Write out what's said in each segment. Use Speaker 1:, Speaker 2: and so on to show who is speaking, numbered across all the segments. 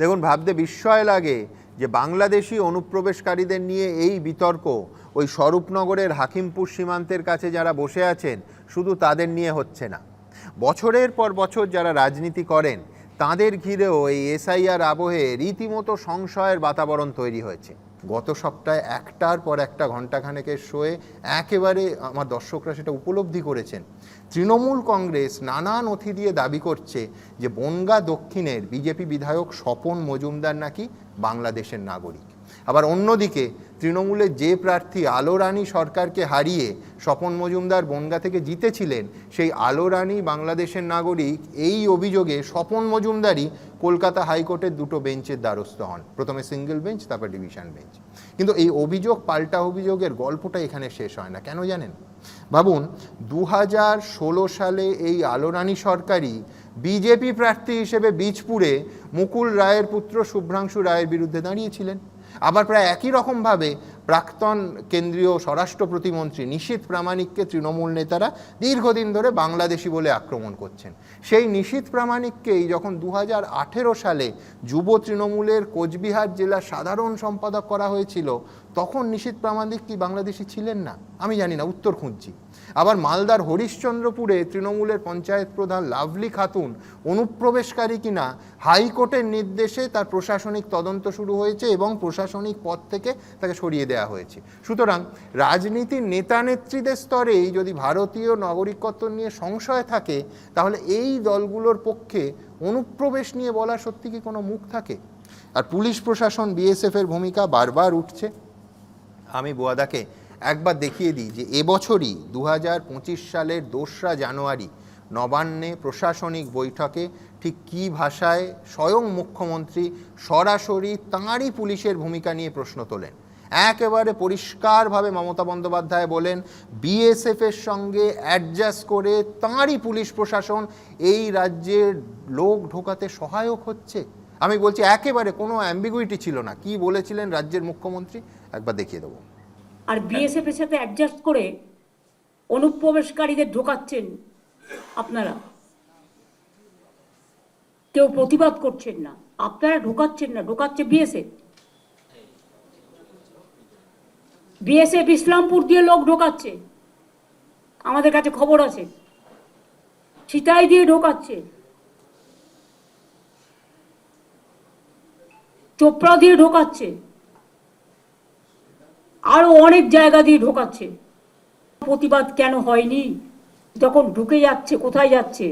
Speaker 1: দেখুন, ভাবতে বিস্ময় লাগে যে বাংলাদেশি অনুপ্রবেশকারীদের নিয়ে এই বিতর্ক, ওই স্বরূপনগরের হাকিমপুর সীমান্তের কাছে যারা বসে আছেন, শুধু তাদের নিয়ে হচ্ছে না। বছরের পর বছর যারা রাজনীতি করেন, তাদের ঘিরেও এই এসআইআর আবহে রীতিমতো সংশয়ের বাতাবরণ তৈরি হয়েছে। গত সপ্তাহে একটার পর একটা ঘণ্টাখানেকের শোয়ে একেবারে আমার দর্শকরা সেটা উপলব্ধি করেছেন। তৃণমূল কংগ্রেস নানা নথি দিয়ে দাবি করছে যে বনগা দক্ষিণের বিজেপি বিধায়ক স্বপন মজুমদার নাকি বাংলাদেশের নাগরিক। আবার অন্যদিকে তৃণমূলের যে প্রার্থী আলো রানী সরকারকে হারিয়ে স্বপন মজুমদার বনগা থেকে জিতেছিলেন, সেই আলো রানী বাংলাদেশের নাগরিক এই অভিযোগে স্বপন মজুমদারই কলকাতা হাইকোর্টের দুটো বেঞ্চের দ্বারস্থ হন। প্রথমে সিঙ্গেল বেঞ্চ, তারপর ডিভিশন বেঞ্চ। কিন্তু এই অভিযোগ, পাল্টা অভিযোগের গল্পটা এখানে শেষ হয় না। কেন জানেন? ভাবুন দু হাজার ষোলো সালে এই আলোরানী সরকারই বিজেপি প্রার্থী হিসেবে বীজপুরে মুকুল রায়ের পুত্র শুভ্রাংশু রায়ের বিরুদ্ধে দাঁড়িয়েছিলেন। আবার প্রায় একই রকমভাবে প্রাক্তন কেন্দ্রীয় স্বরাষ্ট্র প্রতিমন্ত্রী নিশীথ প্রামাণিককে তৃণমূল নেতারা দীর্ঘদিন ধরে বাংলাদেশি বলে আক্রমণ করছেন। সেই নিশীথ প্রামাণিককেই যখন দু হাজার আঠেরো সালে যুব তৃণমূলের কোচবিহার জেলা সাধারণ সম্পাদক করা হয়েছিল তখন নিশীথ প্রামাণিক কি বাংলাদেশি ছিলেন না? আমি জানি না, উত্তর খুঁজছি। আবার মালদার হরিশ্চন্দ্রপুরে তৃণমূলের পঞ্চায়েত প্রধান লাভলি খাতুন অনুপ্রবেশকারী কিনা, হাইকোর্টের নির্দেশে তার প্রশাসনিক তদন্ত শুরু হয়েছে এবং প্রশাসনিক পদ থেকে তাকে সরিয়ে দেওয়া হয়েছে। সুতরাং রাজনীতির নেতা নেত্রীদের স্তরেই যদি ভারতীয় নাগরিকত্ব নিয়ে সংশয় থাকে, তাহলে এই দলগুলোর পক্ষে অনুপ্রবেশ নিয়ে বলা সত্যি কি কোনো মুখ থাকে? আর পুলিশ প্রশাসন, বিএসএফের ভূমিকা বারবার উঠছে। আমি বোয়াদাকে একবার দেখিয়ে দিই যে এবছরই দু হাজার পঁচিশ সালের দোসরা জানুয়ারি নবান্নে প্রশাসনিক বৈঠকে ঠিক কী ভাষায় স্বয়ং মুখ্যমন্ত্রী সরাসরি তাঁরই পুলিশের ভূমিকা নিয়ে প্রশ্ন তোলেন। একেবারে পরিষ্কারভাবে মমতা বন্দ্যোপাধ্যায় বলেন বিএসএফের সঙ্গে অ্যাডজাস্ট করে তাঁরই পুলিশ প্রশাসন এই রাজ্যের লোক ঢোকাতে সহায়ক হচ্ছে। আমি বলছি, একেবারে কোনো অ্যাম্বিগুইটি ছিল না। কি বলেছিলেন রাজ্যের মুখ্যমন্ত্রী? একবার দেখিয়ে দেবো।
Speaker 2: আর বিএসএফ এর সাথে অ্যাডজাস্ট করে অনুপ্রবেশকারীদের ঢোকাচ্ছেন আপনারা। কেউ প্রতিবাদ করছেন না। আপনারা ঢোকাচ্ছেন না, ঢোকাচ্ছে বিএসএফ বিএসএফ ইসলামপুর দিয়ে লোক ঢোকাচ্ছে। আমাদের কাছে খবর আছে। সিতাই দিয়ে ঢোকাচ্ছে। চোপড়া দিয়ে ঢোকাচ্ছে। আরও অনেক জায়গা দিয়ে ঢোকাচ্ছে। প্রতিবাদ কেন হয়নি? যখন ঢুকে যাচ্ছে, কোথায় যাচ্ছে?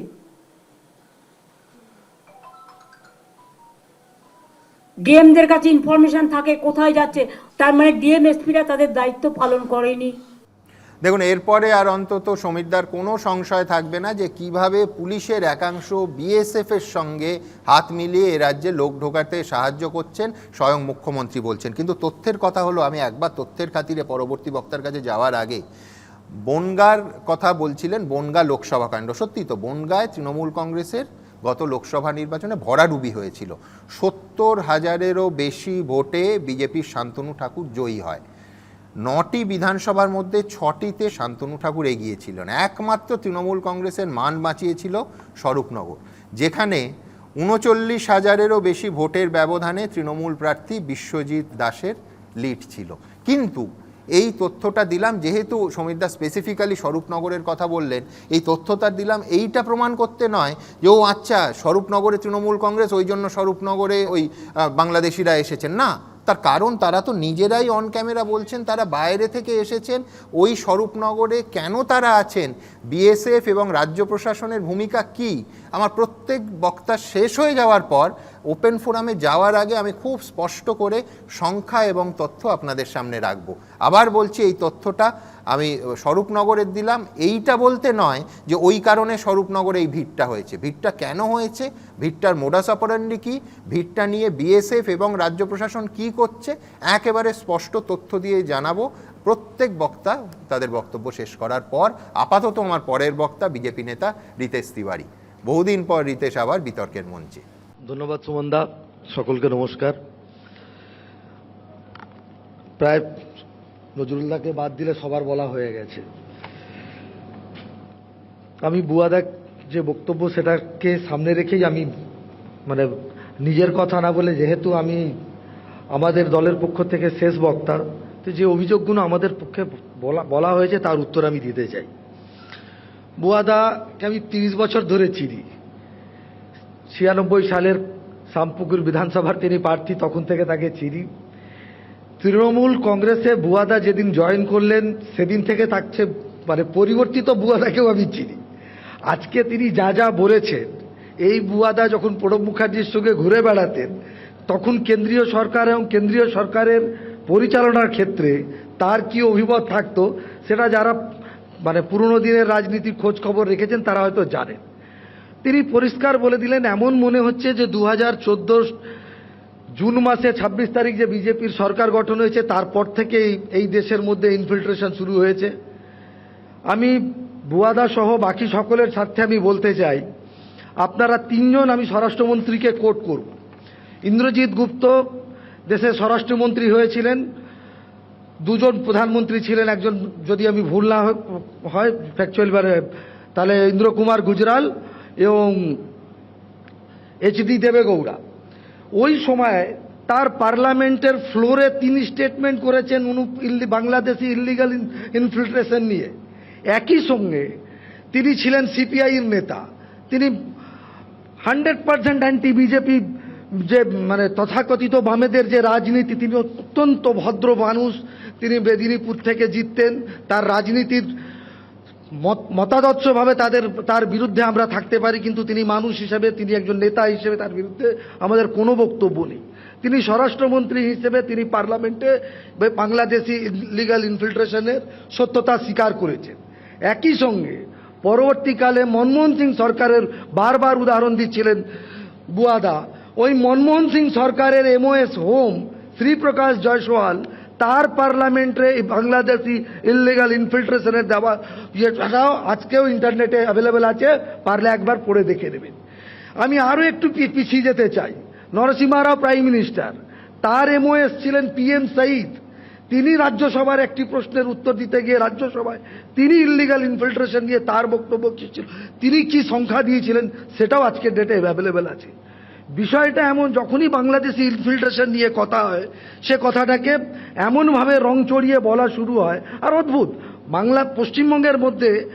Speaker 2: ডিএমদের কাছে ইনফরমেশন থাকে, কোথায় যাচ্ছে? তার মানে ডিএম এসপিরা তাদের দায়িত্ব পালন করেনি।
Speaker 1: দেখুন, এরপরে আর অন্তত সমীরদার কোনো সংশয় থাকবে না যে কীভাবে পুলিশের একাংশ বিএসএফ এর সঙ্গে হাত মিলিয়ে এ রাজ্যে লোক ঢোকাতে সাহায্য করছেন, স্বয়ং মুখ্যমন্ত্রী বলছেন। কিন্তু তথ্যের কথা হলো, আমি একবার তথ্যের খাতিরে পরবর্তী বক্তার কাছে যাওয়ার আগে বনগার কথা বলছিলেন বনগা লোকসভা কাণ্ড। সত্যি তো, বনগায় তৃণমূল কংগ্রেসের গত লোকসভা নির্বাচনে ভরাডুবি হয়েছিল। সত্তর হাজারেরও বেশি ভোটে বিজেপির শান্তনু ঠাকুর জয়ী হয়। নটি বিধানসভার মধ্যে ছটিতে শান্তনু ঠাকুর এগিয়েছিলেন। একমাত্র তৃণমূল কংগ্রেসের মান বাঁচিয়েছিল স্বরূপনগর, যেখানে উনচল্লিশ হাজারেরও বেশি ভোটের ব্যবধানে তৃণমূল প্রার্থী বিশ্বজিৎ দাসের লিড ছিল। কিন্তু এই তথ্যটা দিলাম, যেহেতু সমীরদা স্পেসিফিক্যালি স্বরূপনগরের কথা বললেন, এই তথ্যটা দিলাম, এইটা প্রমাণ করতে নয় যে, ও আচ্ছা স্বরূপনগরে তৃণমূল কংগ্রেস, ওই জন্য স্বরূপনগরে ওই বাংলাদেশিরা এসেছেন। না তার কারণ, তারা তো নিজেরাই অন ক্যামেরা বলছেন, তারা বাইরে থেকে এসেছেন, ওই স্বরূপনগরে কেন তারা আছেন বিএসএফ এবং রাজ্য প্রশাসনের ভূমিকা কি? আমার প্রত্যেক বক্তা শেষ হয়ে যাওয়ার পর ওপেন ফোরামে যাওয়ার আগে আমি খুব স্পষ্ট করে সংখ্যা এবং তথ্য আপনাদের সামনে রাখব। আবার বলছি, এই তথ্যটা আমি স্বরূপনগরের দিলাম, এইটা বলতে নয় যে ওই কারণে স্বরূপনগরে এই ভিড়টা হয়েছে। ভিড়টা কেন হয়েছে? ভিড়টার মোডাস অপারেন্ডি কি? ভিড়টা নিয়ে বিএসএফ এবং রাজ্য প্রশাসন কি করছে? একেবারে স্পষ্ট তথ্য দিয়ে জানাব। প্রত্যেক বক্তা তাদের বক্তব্য শেষ করার পর, আপাতত আমার পরের বক্তা বিজেপি নেতা রিতেশ তিওয়ারি। বহুদিন পর রিতেশ আবার বিতর্কের মঞ্চে।
Speaker 3: ধন্যবাদ সুমনদা, সকলকে নমস্কার। প্রায় নজরুলদাকে বাদ দিলে সবার বলা হয়ে গেছে। আমি বুয়াদার যে বক্তব্য সেটাকে সামনে রেখেই আমি মানে নিজের কথা না বলে যেহেতু আমি আমাদের দলের পক্ষ থেকে শেষ বক্তা, তো যে অভিযোগগুলো আমাদের পক্ষে বলা বলা হয়েছে তার উত্তর আমি দিতে চাই। বুয়াদাকে আমি তিরিশ বছর ধরে চিনি। ছিয়ানব্বই সালের শামপুকুর বিধানসভার তিনি প্রার্থী, তখন থেকে তাকে চিনি। তৃণমূল কংগ্রেসে বুয়াদা যেদিন জয়েন করলেন, সেদিন থেকে থাকছে মানে পরিবর্তিত বুয়াদাকেও আমি চিনি। আজকে তিনি যা যা বলেছেন, এই বুয়াদা যখন প্রণব মুখার্জির সঙ্গে ঘুরে বেড়াতেন, তখন কেন্দ্রীয় সরকার এবং কেন্দ্রীয় সরকারের পরিচালনার ক্ষেত্রে তার কি অভিমত থাকতো, সেটা যারা মানে পুরনো দিনের রাজনীতির খোঁজ খবর রেখেছেন, তারা হয়তো জানেন। তিনি পরিষ্কার বলে দিলেন, এমন মনে হচ্ছে যে দু হাজার চোদ্দ জুন মাসে ২৬ তারিখ যে বিজেপির সরকার গঠন হয়েছে, তারপর থেকে এই- দেশের মধ্যে ইনফিল্ট্রেশন শুরু হয়েছে। আমি বুয়াদা সহ বাকি সকলের স্বার্থে আমি বলতে চাই, আপনারা তিনজন আমি স্বরাষ্ট্রমন্ত্রীকে কোট করব। ইন্দ্রজিৎ গুপ্ত দেশের স্বরাষ্ট্রমন্ত্রী হয়েছিলেন, দুজন প্রধানমন্ত্রী ছিলেন, একজন যদি আমি ভুল না হয়- ফ্যাকচুয়াল তাহলে ইন্দ্রকুমার গুজরাল এবং এইচডি দেবেগৌড়া। ওই সময় তার পার্লামেন্টের ফ্লোরে তিনি স্টেটমেন্ট করেছেন উনি বাংলাদেশি ইলিগাল ইনফিল্ট্রেশন নিয়ে। একই সঙ্গে তিনি ছিলেন সিপিআইয়ের নেতা। তিনি হান্ড্রেড পার্সেন্ট অ্যান্টি বিজেপি যে মানে তথাকথিত বামেদের যে রাজনীতি, তিনি অত্যন্ত ভদ্র মানুষ। তিনি মেদিনীপুর থেকে জিততেন। তার রাজনীতির মতাদর্শভাবে তাদের, তার বিরুদ্ধে আমরা থাকতে পারি, কিন্তু তিনি মানুষ হিসেবে, তিনি একজন নেতা হিসেবে তার বিরুদ্ধে আমাদের কোনো বক্তব্য নেই। তিনি স্বরাষ্ট্রমন্ত্রী হিসেবে তিনি পার্লামেন্টে বাংলাদেশি লিগাল ইনফিল্ট্রেশনের সত্যতা স্বীকার করেছেন। একই সঙ্গে পরবর্তীকালে মনমোহন সিং সরকারের বারবার উদাহরণ দিচ্ছিলেন বুয়াদা ওই মনমোহন সিং সরকারের এমওএস হোম শ্রীপ্রকাশ জয়সওয়াল তার পার্লামেন্টে বাংলাদেশি ইলিগাল ইনফিল্ট্রেশনের দেওয়া ইয়েটাও আজকেও ইন্টারনেটে অ্যাভেলেবেল আছে, পারলে একবার পড়ে দেখে নেবেন। আমি আরও একটু পিছিয়ে যেতে চাই। নরসিমা রাও প্রাইম মিনিস্টার তার এমওএস ছিলেন পিএম সাইদ তিনি রাজ্যসভার একটি প্রশ্নের উত্তর দিতে গিয়ে রাজ্যসভায় তিনি ইলিগাল ইনফিল্ট্রেশন নিয়ে তার বক্তব্য কি ছিল, তিনি কি সংখ্যা দিয়েছিলেন, সেটাও আজকের ডেটে অ্যাভেলেবেল আছে। বিষয়টা এমন, যখনই বাংলাদেশি ইনফিল্ট্রেশন নিয়ে কথা হয়, সে কথাটাকে এমনভাবে রং চড়িয়ে বলা শুরু হয়। আর অদ্ভুত, বাংলা পশ্চিমবঙ্গের মধ্যে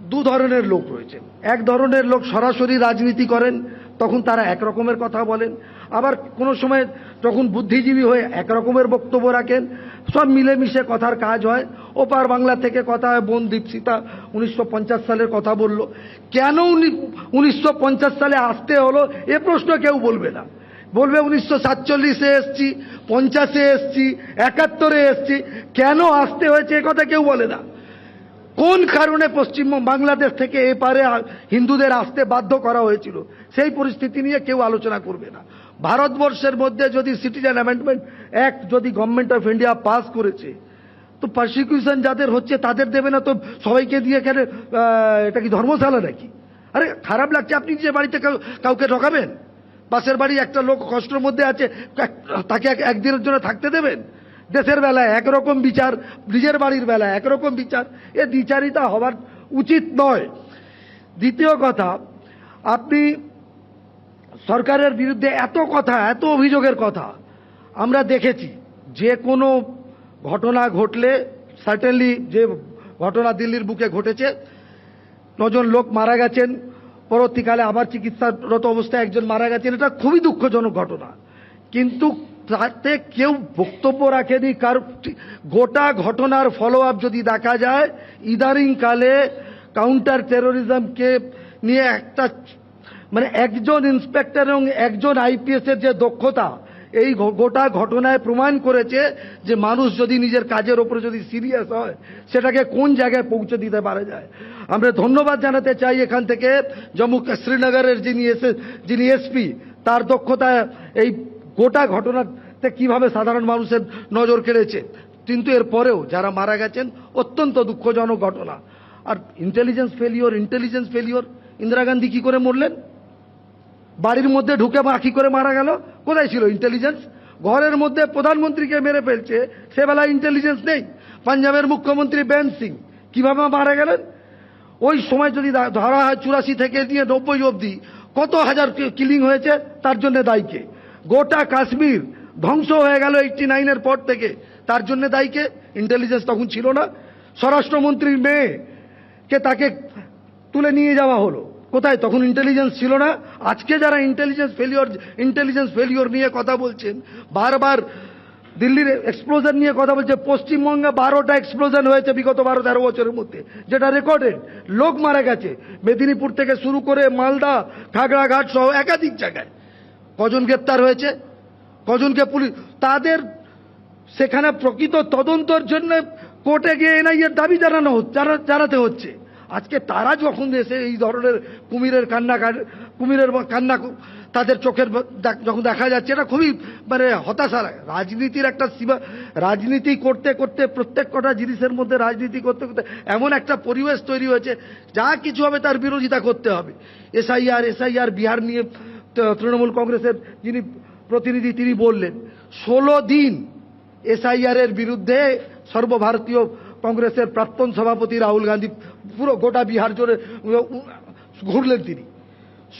Speaker 3: দু ধরনের লোক রয়েছে। এক ধরনের লোক সরাসরি রাজনীতি করেন, তখন তারা এক রকমের কথা বলেন। আবার কোনো সময় যখন বুদ্ধিজীবী হয়ে এক রকমের বক্তব্য রাখেন, সব মিলেমিশে কথার কাজ হয়। ওপার বাংলা থেকে কথা হয়, বোন দীপসিতা উনিশশো সালের কথা বলল। কেন উনি উনিশশো পঞ্চাশ সালে আসতে হলো, এ প্রশ্ন কেউ বলবে না। বলবে উনিশশো সাতচল্লিশে এসছি, পঞ্চাশে এসছি, একাত্তরে এসছি, কেন আসতে হয়েছে এ কথা কেউ বলে না। কোন কারণে পশ্চিমবঙ্গ বাংলাদেশ থেকে এপারে হিন্দুদের আসতে বাধ্য করা হয়েছিল, সেই পরিস্থিতি নিয়ে কেউ আলোচনা করবে না। ভারতবর্ষের মধ্যে যদি সিটিজেন অ্যামেন্ডমেন্ট অ্যাক্ট যদি গভর্নমেন্ট অফ ইন্ডিয়া পাস করেছে তো পারসিকিউশন যাদের হচ্ছে, তাদের দেবে না তো সবাইকে দিয়ে এখানে এটা কি ধর্মশালা নাকি? আরে, খারাপ লাগছে, আপনি যে বাড়িতে কাউ- কাউকে ঢোকাবেন পাশের বাড়ি একটা লোক কষ্টের মধ্যে আছে তাকে এক- একদিনের জন্য থাকতে দেবেন? দেশের বেলায় একরকম বিচার, নিজের বাড়ির বেলায় একরকম বিচার, এ দ্বিচারিতা হওয়ার উচিত নয়। দ্বিতীয় কথা, আপনি সরকারের বিরুদ্ধে এত কথা, এত অভিযোগের কথা আমরা দেখেছি, যে কোনো ঘটনা ঘটলে সার্টেনলি যে ঘটনা দিল্লির বুকে ঘটেছে, নজন লোক মারা গেছেন, পরবর্তীকালে আবার চিকিৎসারত অবস্থায় একজন মারা গেছেন, এটা খুবই দুঃখজনক ঘটনা। কিন্তু তাতে কেউ বক্তব্য রাখেনি, কার গোটা ঘটনার ফলো আপ যদি দেখা যায় ইদানিং কালে কাউন্টার টেরোরিজমকে নিয়ে একটা মানে একজন ইন্সপেক্টর এবং একজন আইপিএস এর যে দক্ষতা এই গোটা ঘটনায় প্রমাণ করেছে যে মানুষ যদি নিজের কাজের ওপরে যদি সিরিয়াস হয়, সেটাকে কোন জায়গায় পৌঁছে দিতে পারা যায়? আমরা ধন্যবাদ জানাতে চাই এখান থেকে জম্মু শ্রীনগরের যিনি এসে যিনি এসপি, তার দক্ষতা এই গোটা ঘটনাতে কীভাবে সাধারণ মানুষের নজর কেড়েছে। কিন্তু এর পরেও যারা মারা গেছেন, অত্যন্ত দুঃখজনক ঘটনা। আর intelligence failure intelligence failure Indira Gandhi কি করে মরলেন? বাড়ির মধ্যে ঢুকে বাকি করে মারা গেল? কোথায় ছিল ইন্টেলিজেন্স ঘরের মধ্যে প্রধানমন্ত্রীকে মেরে ফেলছে সে বেলায় ইন্টেলিজেন্স নেই। পাঞ্জাবের মুখ্যমন্ত্রী বেন সিং, কীভাবে মারা গেলেন? ওই সময় যদি ধরা হয় চুরাশি থেকে নিয়ে নব্বই অবধি, কত হাজার কিলিং হয়েছে? তার জন্য দায়ীকে গোটা কাশ্মীর ধ্বংস হয়ে গেল এইটটি নাইনের পর থেকে। তার জন্য দায়ীকে ইন্টেলিজেন্স তখন ছিল না। স্বরাষ্ট্রমন্ত্রীর মেয়েকে তাকে তুলে নিয়ে যাওয়া হলো। কোথায়? তখন ইন্টেলিজেন্স ছিল না। আজকে যারা ইন্টেলিজেন্স ফেলিওর ইন্টেলিজেন্স ফেলিওর নিয়ে কথা বলছেন, বারবার দিল্লির এক্সপ্লোজন নিয়ে কথা বলছে, পশ্চিমবঙ্গে বারোটা এক্সপ্লোজন হয়েছে বিগত বারো তেরো বছরের মধ্যে, যেটা রেকর্ডেড লোক মারা গেছে। মেদিনীপুর থেকে শুরু করে মালদা, খাগড়াঘাট সহ একাধিক জায়গায়। কজন গ্রেপ্তার হয়েছে? কজনকে পুলিশ তাদের সেখানে প্রকৃত তদন্তর জন্য কোর্টে গিয়ে এনআইএর দাবি জানানো জানাতে হচ্ছে। আজকে তারা যখন এসে এই ধরনের কুমিরের কান্না কুমিরের কান্না তাদের চোখের যখন দেখা যাচ্ছে, এটা খুবই মানে হতাশা রাজনীতির একটা সীমা রাজনীতি করতে করতে প্রত্যেক কটা জিনিসের মধ্যে রাজনীতি করতে করতে এমন একটা পরিবেশ তৈরি হয়েছে, যা কিছু হবে তার বিরোধিতা করতে হবে। এসআইআর এসআইআর বিহার নিয়ে তৃণমূল কংগ্রেসের যিনি প্রতিনিধি, তিনি বললেন, ষোলো দিন এসআইআর এর বিরুদ্ধে সর্বভারতীয় কংগ্রেসের প্রাক্তন সভাপতি রাহুল গান্ধী পুরো গোটা বিহার জোরে ঘুরলেন তিনি।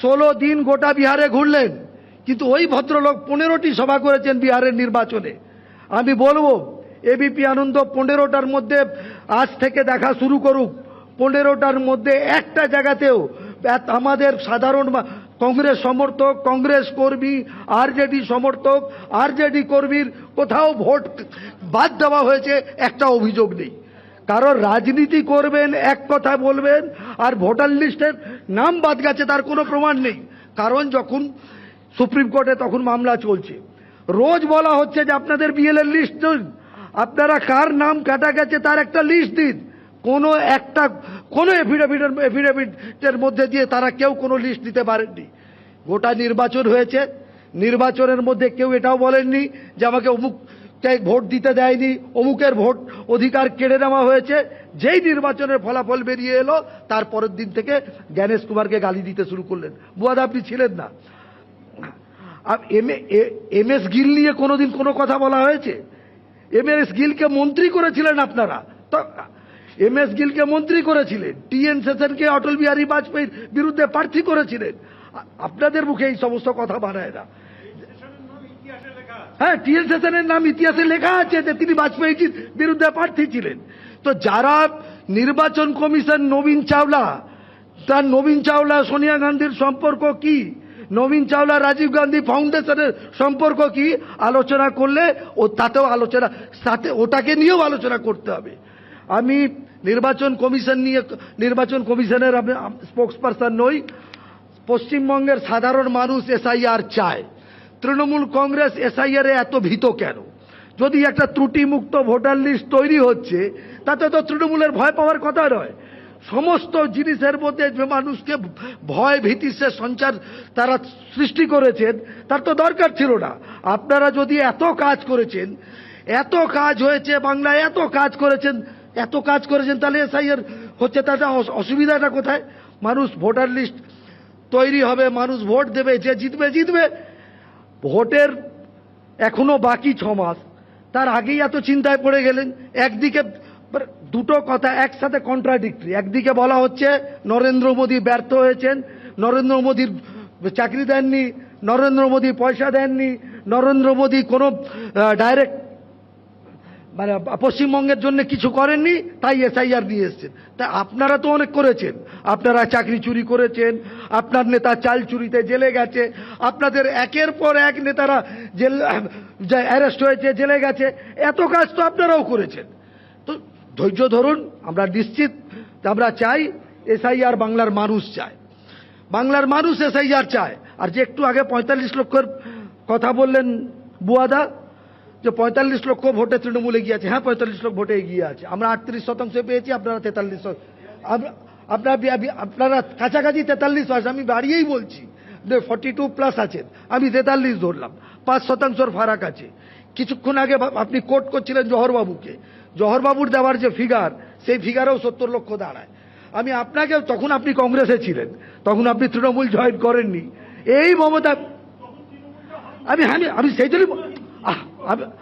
Speaker 3: ষোলো দিন গোটা বিহারে ঘুরলেন, কিন্তু ওই ভদ্রলোক পনেরোটি সভা করেছেন বিহারের নির্বাচনে। আমি বলব এবিপি আনন্দ পনেরোটার মধ্যে আজ থেকে দেখা শুরু করুক। পনেরোটার মধ্যে একটা জায়গাতেও আমাদের সাধারণ কংগ্রেস সমর্থক, কংগ্রেস কর্মী আরজেডি সমর্থক আরজেডি কর্মীর কোথাও ভোট বাদ দেওয়া হয়েছে, একটা অভিযোগ নেই। কারণ রাজনীতি করবেন, এক কথা বলবেন, আর ভোটার লিস্টের নাম বাদ গেছে, তার কোনো প্রমাণ নেই। কারণ যখন সুপ্রিম কোর্টে তখন মামলা চলছে। রোজ বলা হচ্ছে যে আপনাদের বিএলএর লিস্ট দিন। আপনারা কার নাম কাটা গেছে তার একটা লিস্ট দিন। কোনো একটা, কোনো এফিডেভিটের এফিডেভিটের মধ্যে দিয়ে তারা কেউ কোনো লিস্ট দিতে পারেননি। গোটা নির্বাচন হয়েছে। নির্বাচনের মধ্যে কেউ এটাও বলেননি যে আমাকে অমুক ভোট দিতে দেয়নি, অমুকের ভোট অধিকার কেড়ে নেওয়া হয়েছে, যেই নির্বাচনের ফলাফল বেরিয়ে এলো, তার পরের দিন থেকে জ্ঞানেশ কুমারকে গালি দিতে শুরু করলেন। বুয়াদা, আপনি ছিলেন না। এম এস গিল নিয়ে কোনোদিন কোনো কথা বলা হয়েছে? এম, এস গিলকে মন্ত্রী করেছিলেন আপনারা? এম, এস গিলকে মন্ত্রী করেছিলেন, টি এন সেশনকে অটল বিহারী বাজপেয়ীর বিরুদ্ধে প্রার্থী করেছিলেন। আপনাদের মুখে এই সমস্ত কথা বানায় না। হ্যাঁ টিএন সেশনের নাম ইতিহাসে লেখা আছে যে তিনি বাজপেয়ীজির বিরুদ্ধে প্রার্থী ছিলেন। তো যারা নির্বাচন কমিশন নবীন চাওলা, তার নবীন চাওলা সোনিয়া গান্ধীর সম্পর্ক কি? নবীন চাওলা রাজীব গান্ধী ফাউন্ডেশনের সম্পর্ক কি? আলোচনা করলে ও তাতেও আলোচনা, সাথে ওটাকে নিয়েও আলোচনা করতে হবে। আমি নির্বাচন কমিশন নিয়ে, নির্বাচন কমিশনের আমি স্পোক্স পারসন নই। পশ্চিমবঙ্গের সাধারণ মানুষ এসআইআর চায়। তৃণমূল কংগ্রেস এসআইআর এত ভীত কেন? যদি একটা ত্রুটিমুক্ত ভোটার লিস্ট তৈরি হচ্ছে, তাতে তো তৃণমূলের ভয় পাওয়ার কথা নয়। সমস্ত জিনিসের মধ্যে যে মানুষকে ভয়, ভীতি, সে সঞ্চার তারা সৃষ্টি করেছেন, তার তো দরকার ছিল না। আপনারা যদি এত কাজ করেছেন, এত কাজ হয়েছে বাংলায়, এত কাজ করেছেন, এত কাজ করেছেন, তাহলে এসআইআর হচ্ছে তাতে অসুবিধাটা কোথায়? মানুষ ভোটার লিস্ট তৈরি হবে, মানুষ ভোট দেবে, যে জিতবে জিতবে। ভোটের এখনও বাকি ছ মাস। তার আগেই এত চিন্তায় পড়ে গেলেন, একদিকে দুটো কথা, একসাথে কন্ট্রাডিক্টরি একদিকে বলা হচ্ছে নরেন্দ্র মোদী ব্যর্থ হয়েছেন, নরেন্দ্র মোদীর চাকরি দেননি, নরেন্দ্র মোদী পয়সা দেননি, নরেন্দ্র মোদী কোনো ডাইরেক্ট মানে পশ্চিমবঙ্গের জন্য কিছু করেননি, তাই এসআইআর দিয়ে এসছেন। তা আপনারা তো অনেক করেছেন। আপনারা চাকরি চুরি করেছেন, আপনার নেতা চাল চুরিতে জেলে গেছে, আপনাদের একের পর এক নেতারা জেল অ্যারেস্ট হয়েছে, জেলে গেছে, এত কাজ তো আপনারাও করেছেন। তো ধৈর্য ধরুন, আমরা নিশ্চিত, আমরা চাই এসআইআর বাংলার মানুষ চায়। বাংলার মানুষ এসআইআর চায়। আর যে একটু আগে পঁয়তাল্লিশ লক্ষের কথা বললেন বুয়াদা যে পঁয়তাল্লিশ লক্ষ ভোটে তৃণমূল এগিয়ে আছে। হ্যাঁ পঁয়তাল্লিশ লক্ষ ভোটে এগিয়ে আছে। আমরা আটত্রিশ শতাংশ পেয়েছি, আপনারা তেতাল্লিশ আপনারা আপনারা কাছাকাছি তেতাল্লিশ আছে আমি বাড়িয়েই বলছি যে ফর্টি টু প্লাস আছেন। আমি তেতাল্লিশ ধরলাম। পাঁচ শতাংশর ফারাক আছে। কিছুক্ষণ আগে আপনি কোট করছিলেন জহরবাবুকে। জহরবাবুর দেওয়ার যে ফিগার সেই ফিগারেও সত্তর লক্ষ দাঁড়ায়। আমি আপনাকে, তখন আপনি কংগ্রেসে ছিলেন। তখন আপনি তৃণমূল জয়েন করেননি। এই মমতা আমি আমি আমি সেই জন্যই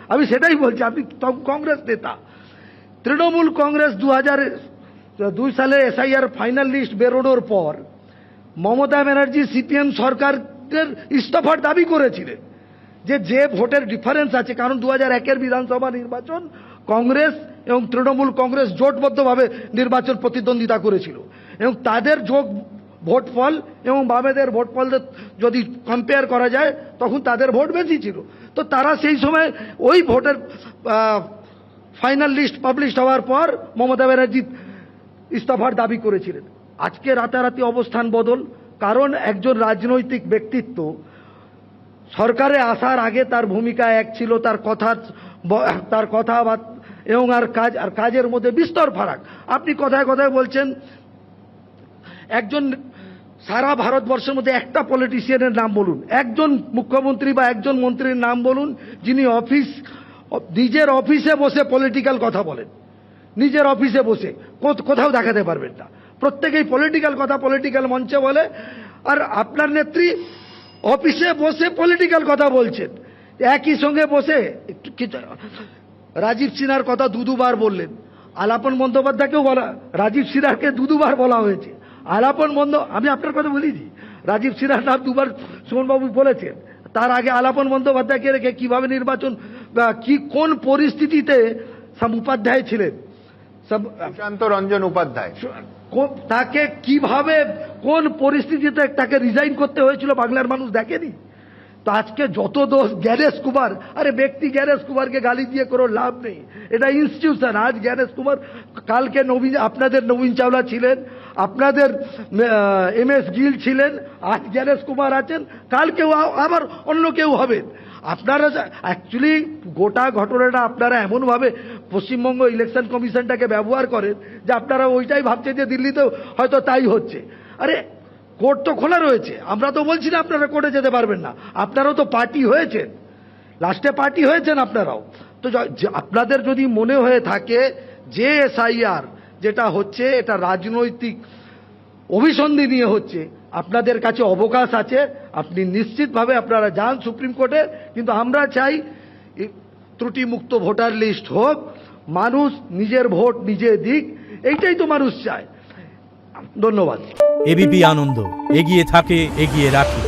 Speaker 3: আমি- সেটাই বলছি, আপনি কংগ্রেস নেতা। তৃণমূল কংগ্রেস দু হাজার দুই সালে এসআইআর ফাইনাল লিস্ট বেরোনোর পর মমতা ব্যানার্জি সিপিএম সরকারের ইস্তফার দাবি করেছিলেন যে যে ভোটের ডিফারেন্স আছে, কারণ দু হাজার একের বিধানসভা নির্বাচন কংগ্রেস এবং তৃণমূল কংগ্রেস জোটবদ্ধভাবে নির্বাচন প্রতিদ্বন্দ্বিতা করেছিল। এবং তাদের যোগ ভোট ফল এবং বামেদের ভোট ফল যদি কম্পেয়ার করা যায়, তখন তাদের ভোট বেশি ছিল। তো তারা সেই সময় ওই ভোটের ফাইনাল লিস্ট পাবলিশ হওয়ার পর মমতা ব্যানার্জি ইস্তফার দাবি করেছিলেন। আজকে রাতারাতি অবস্থান বদল, কারণ একজন রাজনৈতিক ব্যক্তিত্ব সরকারে আসার আগে তার ভূমিকা এক ছিল, তার কথা তার কথা এবং আর কাজ, আর কাজের মধ্যে বিস্তর ফারাক। আপনি কথায় কথায় বলছেন, একজন সারা ভারতবর্ষের মধ্যে একটা পলিটিশিয়ানের নাম বলুন। একজন মুখ্যমন্ত্রী বা একজন মন্ত্রীর নাম বলুন, যিনি অফিস নিজের অফিসে বসে পলিটিক্যাল কথা বলেন। নিজের অফিসে বসে কোথাও দেখাতে পারবেন না। প্রত্যেকেই পলিটিক্যাল কথা পলিটিক্যাল মঞ্চে বলে, আর আপনার নেত্রী অফিসে বসে পলিটিক্যাল কথা বলছেন। একই সঙ্গে বসে রাজীব সিনহার কথা দু দুবার বললেন। আলাপন বন্দ্যোপাধ্যায়কেও বলা রাজীব সিনহাকে দু দুবার বলা হয়েছে। আলাপন বন্ধ। আমি আপনার কথা বলিনি। রাজীব সিনহার নাম দুবার সুমনবাবু বলেছেন তার আগে আলাপন বন্দ্যোপাধ্যায়কে রেখে কীভাবে নির্বাচন কি কোন পরিস্থিতিতে সব উপাধ্যায় ছিলেন? সব
Speaker 1: সুশান্ত রঞ্জন উপাধ্যায়।
Speaker 3: কো- তাকে কীভাবে কোন পরিস্থিতিতে তাকে রিজাইন করতে হয়েছিল বাংলার মানুষ দেখেনি? তো আজকে যত দোষ গ্যারেস কুমার আরে ব্যক্তি গ্যারেস কুমারকে গালি দিয়ে কোনো লাভ নেই। এটা ইনস্টিটিউশন আজ গ্যারেস কুমার কালকে নবীন আপনাদের নবীন চাওলা ছিলেন আপনাদের এম এস গিল ছিলেন, আজ গ্যারেস কুমার আছেন কাল কেউ আবার অন্য কেউ হবেন। আপনারা অ্যাকচুয়ালি গোটা ঘটনাটা আপনারা এমনভাবে পশ্চিমবঙ্গ ইলেকশন কমিশনটাকে ব্যবহার করেন যে আপনারা ওইটাই ভাবছেন যে দিল্লিতেও হয়তো তাই হচ্ছে। আরে, কোর্ট তো খোলা রয়েছে, আমরা তো বলছি না আপনারা কোর্টে যেতে পারবেন না। আপনারাও তো পার্টি হয়েছেন। লাস্টে পার্টি হয়েছেন আপনারাও। তো আপনাদের যদি মনে হয়ে থাকে, যে এসআইআর যেটা হচ্ছে, এটা রাজনৈতিক অভিসন্ধি নিয়ে হচ্ছে। আপনাদের কাছে অবকাশ আছে, আপনি নিশ্চিতভাবে আপনারা যান সুপ্রিম কোর্টে, কিন্তু আমরা চাই ত্রুটিমুক্ত ভোটার লিস্ট হোক, মানুষ নিজের ভোট নিজে দিক, এইটাই তো মানুষ চায়। ধন্যবাদ।
Speaker 4: এবিপি আনন্দ, এগিয়ে থাকে, এগিয়ে রাখে।